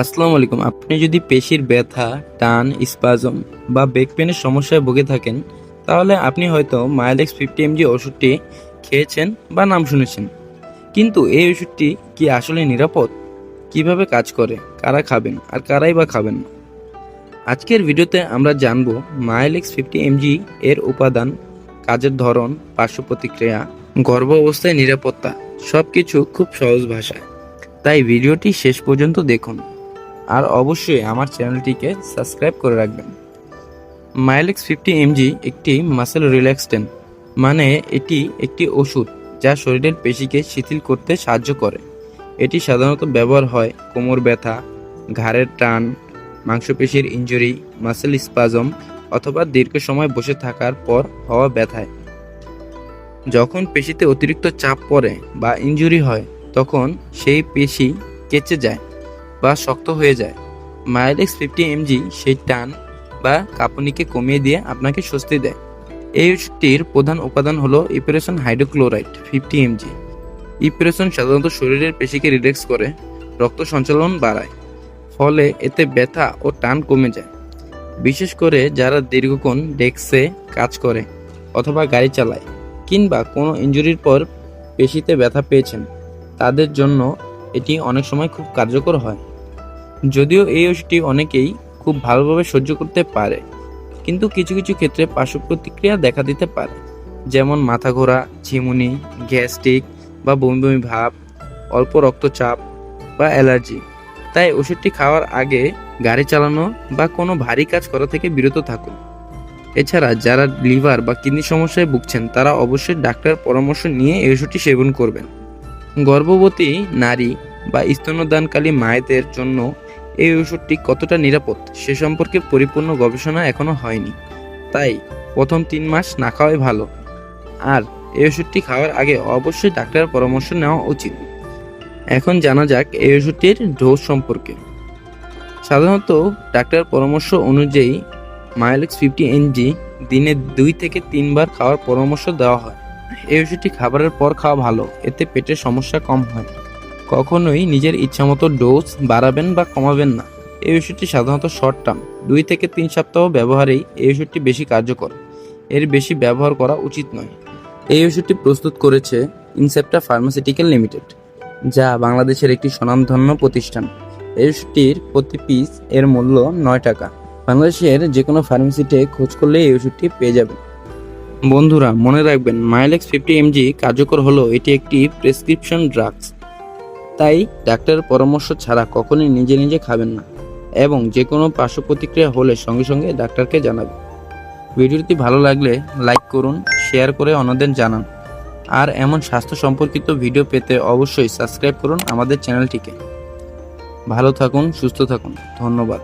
আসসালামু আলাইকুম। আপনি যদি পেশির ব্যথা, টান, স্পাজম বা বেক পেনের সমস্যায় ভুগে থাকেন, তাহলে আপনি হয়তো মাইলেক্স ফিফটি এমজি ওষুধটি খেয়েছেন বা নাম শুনেছেন। কিন্তু এই ওষুধটি কি আসলে নিরাপদ? কীভাবে কাজ করে? কারা খাবেন? আর কারাই বা খাবেন না? আজকের ভিডিওতে আমরা জানব মাইলেক্স ফিফটি এমজি এর উপাদান, কাজের ধরন পার্শ্ব প্রতিক্রিয়া গর্ভ অবস্থায় নিরাপত্তা সব কিছু খুব সহজ ভাষায়। তাই ভিডিওটি শেষ পর্যন্ত দেখুন। আর অবশ্যই আমার চ্যানেলটিকে সাবস্ক্রাইব করে রাখবেন। মাইলেক্স ফিফটি এমজি একটি মাসেল রিল্যাক্সটেন মানে এটি একটি ওষুধ যা শরীরের পেশিকে শিথিল করতে সাহায্য করে। এটি সাধারণত ব্যবহার হয় কোমর ব্যথা, ঘাড়ের টান, মাংসপেশির ইনজুরি, মাসেল স্পাজম অথবা দীর্ঘ সময় বসে থাকার পর হওয়া ব্যথায়। যখন পেশিতে অতিরিক্ত চাপ পড়ে বা ইনজুরি হয়, তখন সেই পেশি কেচে যায়। বা শক্ত হয়ে যায়। মাইলেক্স ফিফটি এমজি সেই টান বা কাঁপুনিকে কমিয়ে দিয়ে আপনাকে স্বস্তি দেয়। এই ওষুধটির প্রধান উপাদান হলো eperisone hydrochloride fifty MG. Eperisone সাধারণত শরীরের পেশিকে রিল্যাক্স করে, রক্ত সঞ্চালন বাড়ায়, ফলে এতে ব্যথা ও টান কমে যায়। বিশেষ করে যারা দীর্ঘক্ষণ ডেস্কে কাজ করে অথবা গাড়ি চালায় কিংবা কোনো ইনজুরির পর পেশিতে ব্যথা পেয়েছেন, তাদের জন্য এটি অনেক সময় খুব কার্যকর হয়। যদিও এই ওষুধটি অনেকেই খুব ভালোভাবে সহ্য করতে পারে, কিন্তু কিছু কিছু ক্ষেত্রে পার্শ্ব প্রতিক্রিয়া দেখা দিতে পারে। যেমন মাথা ঘোরা, ঝিমুনি, গ্যাস্ট্রিক বা বমি বমি ভাব, অল্প রক্তচাপ বা অ্যালার্জি। তাই ওষুধটি খাওয়ার আগে গাড়ি চালানো বা কোনো ভারী কাজ করা থেকে বিরত থাকুন। এছাড়া যারা লিভার বা কিডনি সমস্যায় ভুগছেন, তারা অবশ্যই ডাক্তার পরামর্শ নিয়ে এই ওষুধটি সেবন করবেন। গর্ভবতী নারী বা স্তন্যদানকালী মায়েদের জন্য এই ওষুধটি কতটা নিরাপদ সে সম্পর্কে পরিপূর্ণ গবেষণা এখনও হয়নি। তাই প্রথম তিন মাস না খাওয়াই ভালো। আর এই ওষুধটি খাওয়ার আগে অবশ্যই ডাক্তারের পরামর্শ নেওয়া উচিত। এখন জানা যাক এই ওষুধটির ডোজ সম্পর্কে। সাধারণত ডাক্তারের পরামর্শ অনুযায়ী মাইলেক্স ফিফটি এনজি দিনে দুই থেকে তিনবার খাওয়ার পরামর্শ দেওয়া হয়। এই ওষুধটি খাবারের পর খাওয়া ভালো, এতে পেটের সমস্যা কম হয়। কখনোই নিজের ইচ্ছামতো ডোজ বাড়াবেন বা কমাবেন না। এই ওষুধটি সাধারণত শর্ট টার্ম দুই থেকে তিন সপ্তাহ ব্যবহারেই এই ওষুধটি বেশি কার্যকর। এর বেশি ব্যবহার করা উচিত নয়। এই ওষুধটি প্রস্তুত করেছে ইনসেপ্টা ফার্মাসিউটিক্যাল লিমিটেড যা বাংলাদেশের একটি স্বনামধন্য প্রতিষ্ঠান। এই ওষুধটির প্রতি পিস এর মূল্য নয় টাকা। বাংলাদেশের যে কোনো ফার্মেসিতে খোঁজ করলে এই ওষুধটি পেয়ে যাবেন। বন্ধুরা, মনে রাখবেন মাইলেক্স ফিফটি এমজি কার্যকর হলো এটি একটি প্রেসক্রিপশন ড্রাগস তাই ডাক্তারের পরামর্শ ছাড়া কখনই নিজে নিজে খাবেন না এবং যে কোনো পার্শ্ব প্রতিক্রিয়া হলে সঙ্গে সঙ্গে ডাক্তারকে জানাবেন। ভিডিওটি ভালো লাগলে লাইক করুন, শেয়ার করে অন্যদের জানান। আর এমন স্বাস্থ্য সম্পর্কিত ভিডিও পেতে অবশ্যই সাবস্ক্রাইব করুন আমাদের চ্যানেলটিকে। ভালো থাকুন, সুস্থ থাকুন। ধন্যবাদ।